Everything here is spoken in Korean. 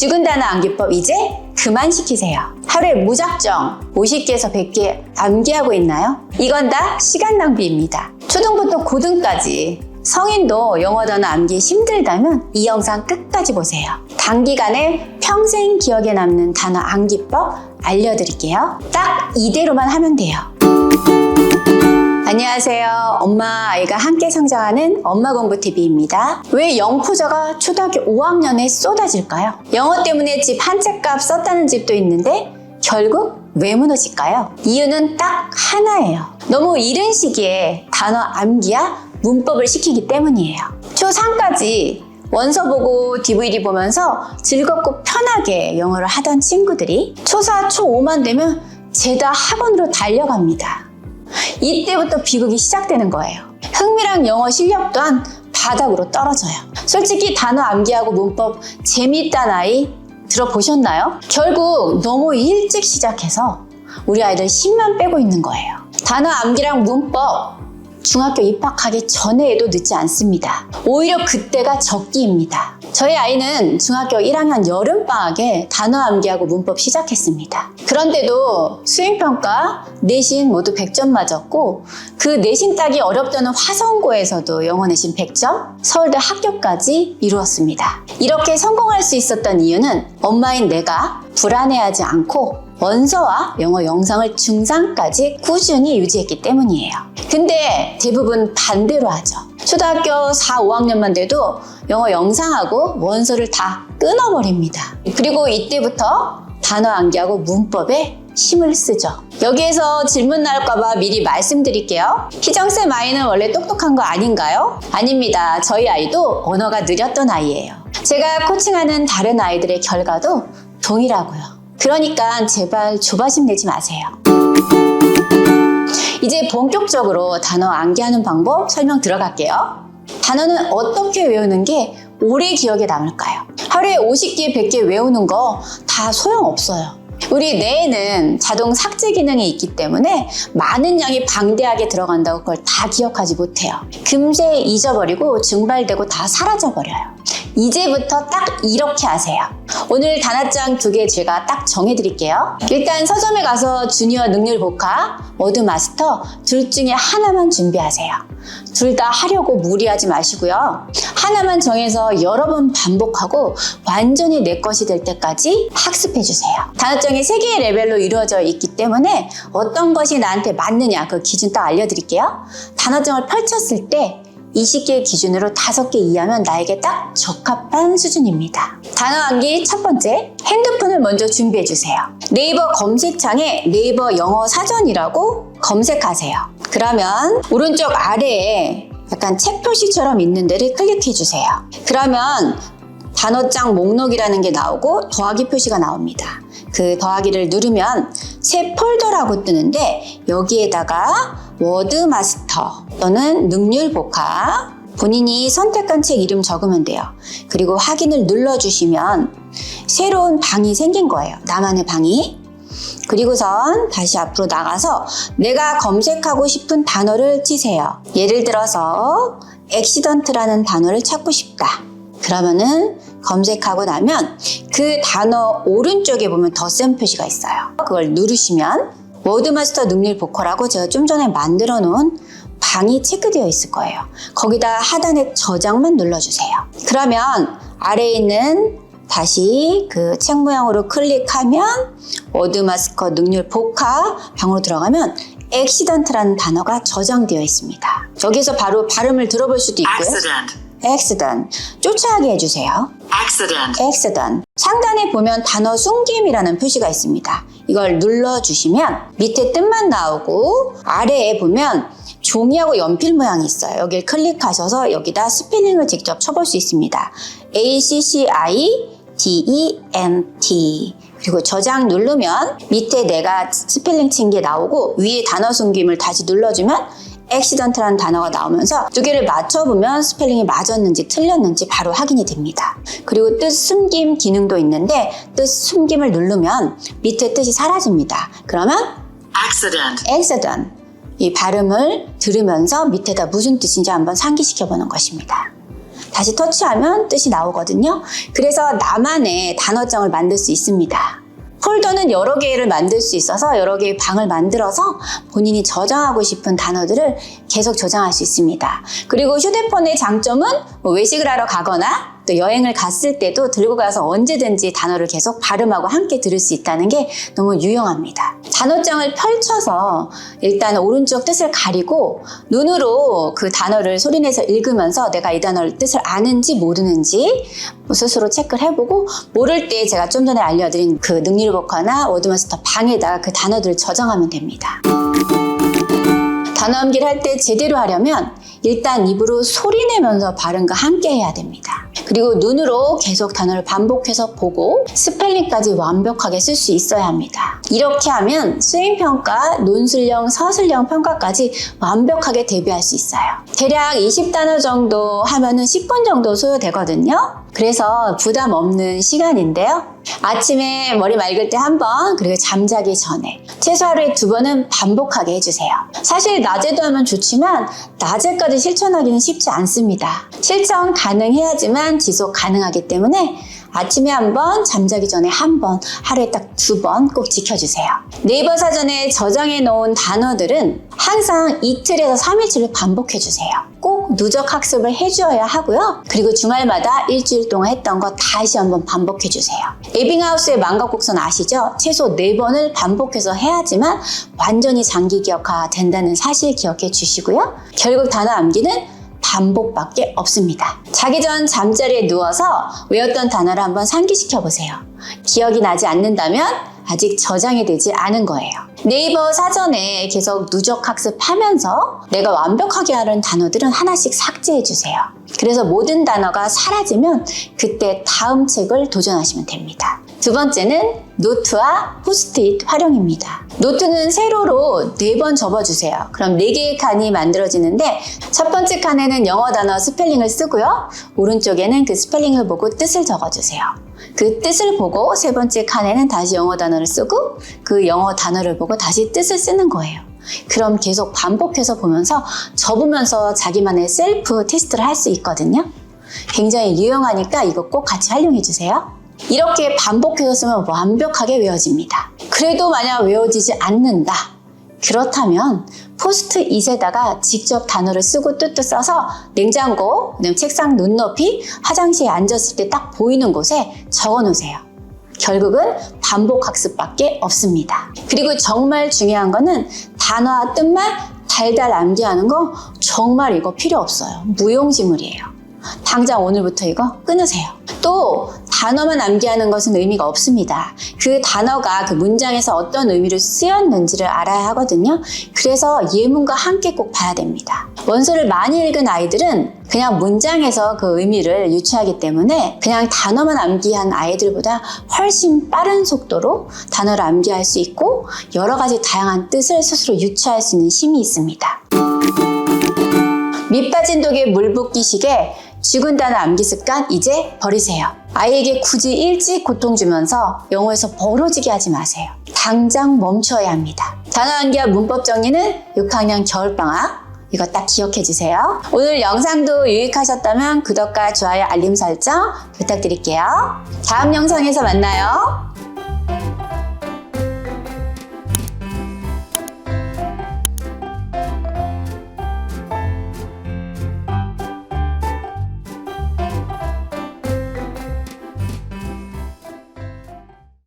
죽은 단어 암기법 이제 그만 시키세요. 하루에 무작정 50개에서 100개 암기하고 있나요? 이건 다 시간 낭비입니다. 초등부터 고등까지 성인도 영어 단어 암기 힘들다면 이 영상 끝까지 보세요. 단기간에 평생 기억에 남는 단어 암기법 알려드릴게요. 딱 이대로만 하면 돼요. 안녕하세요. 엄마 아이가 함께 성장하는 엄마 공부 TV입니다. 왜 영포자가 초등학교 5학년에 쏟아질까요? 영어 때문에 집 한 채값 썼다는 집도 있는데 결국 왜 무너질까요? 이유는 딱 하나예요. 너무 이른 시기에 단어 암기야 문법을 시키기 때문이에요. 초3까지 원서 보고 DVD 보면서 즐겁고 편하게 영어를 하던 친구들이 초4, 초5만 되면 죄다 학원으로 달려갑니다. 이때부터 비극이 시작되는 거예요. 흥미랑 영어 실력 또한 바닥으로 떨어져요. 솔직히 단어 암기하고 문법 재밌단 아이 들어보셨나요? 결국 너무 일찍 시작해서 우리 아이들 힘만 빼고 있는 거예요. 단어 암기랑 문법 중학교 입학하기 전에 해도 늦지 않습니다. 오히려 그때가 적기입니다. 저희 아이는 중학교 1학년 여름방학에 단어 암기하고 문법 시작했습니다. 그런데도 수행평가, 내신 모두 100점 맞았고 그 내신 따기 어렵다는 화성고에서도 영어 내신 100점, 서울대 합격까지 이루었습니다. 이렇게 성공할 수 있었던 이유는 엄마인 내가 불안해하지 않고 원서와 영어 영상을 중상까지 꾸준히 유지했기 때문이에요. 근데 대부분 반대로 하죠. 초등학교 4, 5학년만 돼도 영어 영상하고 원서를 다 끊어버립니다. 그리고 이때부터 단어 암기하고 문법에 힘을 쓰죠. 여기에서 질문 나올까봐 미리 말씀드릴게요. 희정쌤 아이는 원래 똑똑한 거 아닌가요? 아닙니다. 저희 아이도 언어가 느렸던 아이예요. 제가 코칭하는 다른 아이들의 결과도 동일하고요. 그러니까 제발 조바심 내지 마세요. 이제 본격적으로 단어 암기하는 방법 설명 들어갈게요. 단어는 어떻게 외우는 게 오래 기억에 남을까요? 하루에 50개, 100개 외우는 거 다 소용없어요. 우리 뇌에는 자동 삭제 기능이 있기 때문에 많은 양이 방대하게 들어간다고 그걸 다 기억하지 못해요. 금세 잊어버리고 증발되고 다 사라져버려요. 이제부터 딱 이렇게 하세요. 오늘 단어장 두 개 제가 딱 정해드릴게요. 일단 서점에 가서 주니어 능률 복화, 워드 마스터 둘 중에 하나만 준비하세요. 둘 다 하려고 무리하지 마시고요. 하나만 정해서 여러 번 반복하고 완전히 내 것이 될 때까지 학습해 주세요. 단어장이 세 개의 레벨로 이루어져 있기 때문에 어떤 것이 나한테 맞느냐 그 기준 딱 알려드릴게요. 단어장을 펼쳤을 때 20개 기준으로 5개 이하면 나에게 딱 적합한 수준입니다. 단어 암기 첫 번째, 핸드폰을 먼저 준비해 주세요. 네이버 검색창에 네이버 영어 사전이라고 검색하세요. 그러면 오른쪽 아래에 약간 책 표시처럼 있는 데를 클릭해 주세요. 그러면 단어장 목록이라는 게 나오고 더하기 표시가 나옵니다. 그 더하기를 누르면 새 폴더라고 뜨는데 여기에다가 워드 마스터 또는 능률 복화 본인이 선택한 책 이름 적으면 돼요. 그리고 확인을 눌러주시면 새로운 방이 생긴 거예요. 나만의 방이. 그리고선 다시 앞으로 나가서 내가 검색하고 싶은 단어를 치세요. 예를 들어서 액시던트라는 단어를 찾고 싶다. 그러면은 검색하고 나면 그 단어 오른쪽에 보면 덧셈 표시가 있어요. 그걸 누르시면 워드마스터 능률 보컬하고 제가 좀 전에 만들어 놓은 방이 체크되어 있을 거예요. 거기다 하단에 저장만 눌러주세요. 그러면 아래에 있는 다시 그 책 모양으로 클릭하면 워드마스터 능률 복화 방으로 들어가면 액시던트라는 단어가 저장되어 있습니다. 여기서 바로 발음을 들어볼 수도 있고요. accident, accident 쫓아가게 해주세요. accident, accident 상단에 보면 단어 숨김이라는 표시가 있습니다. 이걸 눌러주시면 밑에 뜻만 나오고 아래에 보면 종이하고 연필 모양이 있어요. 여기를 클릭하셔서 여기다 스페링을 직접 쳐볼 수 있습니다. A C C I D E 그리고 저장 누르면 밑에 내가 스펠링 친 게 나오고 위에 단어 숨김을 다시 눌러주면 액시던트라는 단어가 나오면서 두 개를 맞춰보면 스펠링이 맞았는지 틀렸는지 바로 확인이 됩니다. 그리고 뜻 숨김 기능도 있는데 뜻 숨김을 누르면 밑에 뜻이 사라집니다. 그러면 accident, accident 이 발음을 들으면서 밑에다 무슨 뜻인지 한번 상기시켜 보는 것입니다. 다시 터치하면 뜻이 나오거든요. 그래서 나만의 단어장을 만들 수 있습니다. 폴더는 여러 개를 만들 수 있어서 여러 개의 방을 만들어서 본인이 저장하고 싶은 단어들을 계속 저장할 수 있습니다. 그리고 휴대폰의 장점은 뭐 외식을 하러 가거나 또 여행을 갔을 때도 들고 가서 언제든지 단어를 계속 발음하고 함께 들을 수 있다는 게 너무 유용합니다. 단어장을 펼쳐서 일단 오른쪽 뜻을 가리고 눈으로 그 단어를 소리내서 읽으면서 내가 이 단어를 뜻을 아는지 모르는지 뭐 스스로 체크를 해보고 모를 때 제가 좀 전에 알려드린 그 능률버커나 워드마스터 방에다가 그 단어들을 저장하면 됩니다. 단어 암기를 할 때 제대로 하려면 일단 입으로 소리 내면서 발음과 함께 해야 됩니다. 그리고 눈으로 계속 단어를 반복해서 보고 스펠링까지 완벽하게 쓸 수 있어야 합니다. 이렇게 하면 수행평가, 논술형, 서술형 평가까지 완벽하게 대비할 수 있어요. 대략 20단어 정도 하면은 10분 정도 소요되거든요. 그래서 부담 없는 시간인데요. 아침에 머리 맑을 때 한 번, 그리고 잠자기 전에 최소 하루에 두 번은 반복하게 해주세요. 사실 낮에도 하면 좋지만 낮에까지 실천하기는 쉽지 않습니다. 실천 가능해야지만 지속 가능하기 때문에 아침에 한 번, 잠자기 전에 한 번, 하루에 딱 두 번 꼭 지켜주세요. 네이버 사전에 저장해 놓은 단어들은 항상 이틀에서 3일치를 반복해 주세요. 꼭 누적 학습을 해주어야 하고요. 그리고 주말마다 일주일 동안 했던 거 다시 한번 반복해 주세요. 에빙하우스의 망각곡선 아시죠? 최소 4번을 반복해서 해야지만 완전히 장기 기억화 된다는 사실 기억해 주시고요. 결국 단어 암기는 반복밖에 없습니다. 자기 전 잠자리에 누워서 외웠던 단어를 한번 상기시켜 보세요. 기억이 나지 않는다면 아직 저장이 되지 않은 거예요. 네이버 사전에 계속 누적 학습하면서 내가 완벽하게 하는 단어들은 하나씩 삭제해 주세요. 그래서 모든 단어가 사라지면 그때 다음 책을 도전하시면 됩니다. 두 번째는 노트와 포스트잇 활용입니다. 노트는 세로로 네번 접어주세요. 그럼 네 개의 칸이 만들어지는데 첫 번째 칸에는 영어 단어 스펠링을 쓰고요. 오른쪽에는 그 스펠링을 보고 뜻을 적어주세요. 그 뜻을 보고 세 번째 칸에는 다시 영어 단어를 쓰고 그 영어 단어를 보고 다시 뜻을 쓰는 거예요. 그럼 계속 반복해서 보면서 접으면서 자기만의 셀프 테스트를 할 수 있거든요. 굉장히 유용하니까 이거 꼭 같이 활용해 주세요. 이렇게 반복해서 쓰면 완벽하게 외워집니다. 그래도 만약 외워지지 않는다. 그렇다면 포스트잇에다가 직접 단어를 쓰고 뜻도 써서 냉장고, 책상 눈높이, 화장실에 앉았을 때 딱 보이는 곳에 적어 놓으세요. 결국은 반복 학습밖에 없습니다. 그리고 정말 중요한 거는 단어와 뜻만 달달 암기하는 거 정말 이거 필요 없어요. 무용지물이에요. 당장 오늘부터 이거 끊으세요. 또 단어만 암기하는 것은 의미가 없습니다. 그 단어가 그 문장에서 어떤 의미를 쓰였는지를 알아야 하거든요. 그래서 예문과 함께 꼭 봐야 됩니다. 원서를 많이 읽은 아이들은 그냥 문장에서 그 의미를 유추하기 때문에 그냥 단어만 암기한 아이들보다 훨씬 빠른 속도로 단어를 암기할 수 있고 여러 가지 다양한 뜻을 스스로 유추할 수 있는 힘이 있습니다. 밑 빠진 독에 물 붓기 식의 죽은 단어 암기 습관 이제 버리세요. 아이에게 굳이 일찍 고통 주면서 영어에서 벌어지게 하지 마세요. 당장 멈춰야 합니다. 단어 암기와 문법 정리는 6학년 겨울방학 이거 딱 기억해 주세요. 오늘 영상도 유익하셨다면 구독과 좋아요, 알림 설정 부탁드릴게요. 다음 영상에서 만나요.